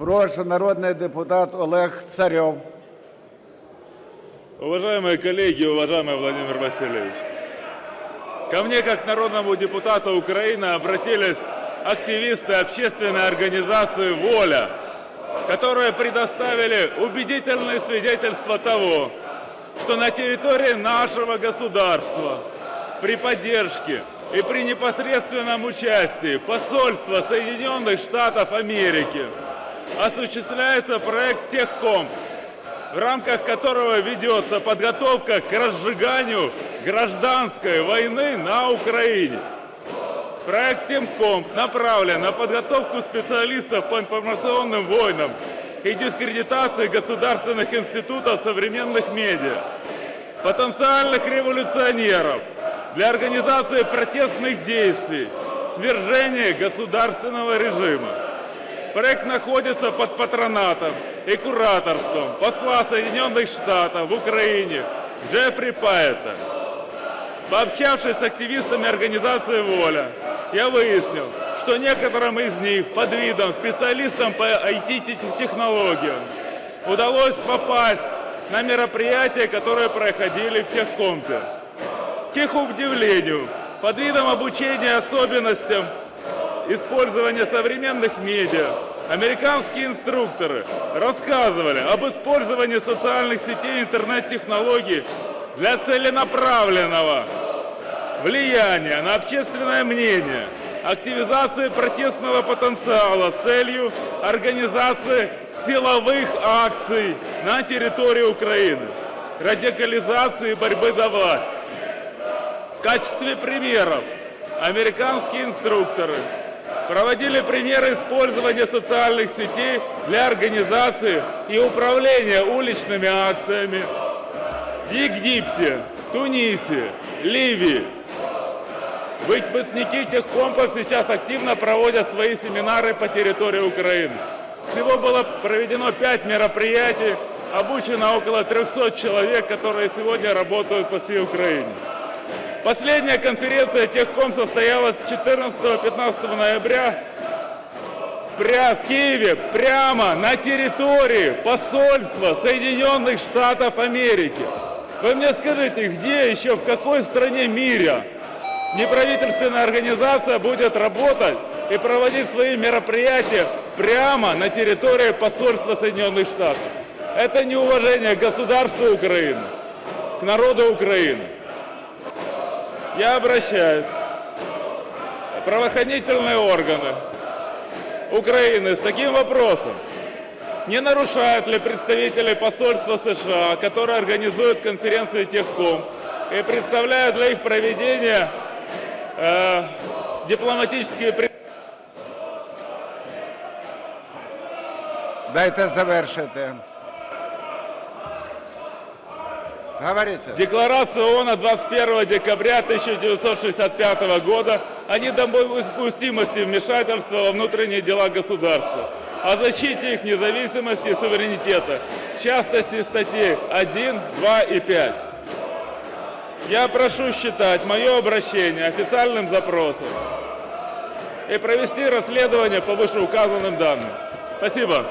Прошу, народний депутат Олег Царьов. Уважаемые коллеги, уважаемый Владимир Васильевич, ко мне как народному депутату Украины обратились активисты общественной организации «Воля», которые предоставили убедительные свидетельства того, что на территории нашего государства при поддержке и при непосредственном участии посольства Соединенных Штатов Америки осуществляется проект «Техком», в рамках которого ведется подготовка к разжиганию гражданской войны на Украине. Проект Темкомп направлен на подготовку специалистов по информационным войнам и дискредитации государственных институтов современных медиа, потенциальных революционеров для организации протестных действий, свержения государственного режима. Проект находится под патронатом и кураторством посла Соединенных Штатов в Украине Джеффри Пайета. Пообщавшись с активистами организации «Воля», я выяснил, что некоторым из них под видом специалистам по IT-технологиям удалось попасть на мероприятия, которые проходили в техкомпе. К их удивлению, под видом обучения особенностям использования современных медиа американские инструкторы рассказывали об использовании социальных сетей интернет-технологий для целенаправленного влияния на общественное мнение, активизации протестного потенциала с целью организации силовых акций на территории Украины, радикализации борьбы за власть. В качестве примеров американские инструкторы проводили примеры использования социальных сетей для организации и управления уличными акциями в Египте, Тунисе, Ливии. Выпускники техкомпов сейчас активно проводят свои семинары по территории Украины. Всего было проведено 5 мероприятий, обучено около 300 человек, которые сегодня работают по всей Украине. Последняя конференция Техком состоялась 14-15 ноября пря- в Киеве, прямо на территории посольства Соединенных Штатов Америки. Вы мне скажите, где еще, в какой стране мира неправительственная организация будет работать и проводить свои мероприятия прямо на территории посольства Соединенных Штатов? Это неуважение к государству Украины, к народу Украины. Я обращаюсь правоохранительные органы Украины с таким вопросом. Не нарушают ли представители посольства США, которые организуют конференции Техком и представляют для их проведения э, дипломатические Дайте завершити. Говорите. Декларацию ООН от 21 декабря 1965 года о недопустимости вмешательства во внутренние дела государства, о защите их независимости и суверенитета, в частности статей 1, 2 и 5. Я прошу считать мое обращение официальным запросом и провести расследование по вышеуказанным данным. Спасибо.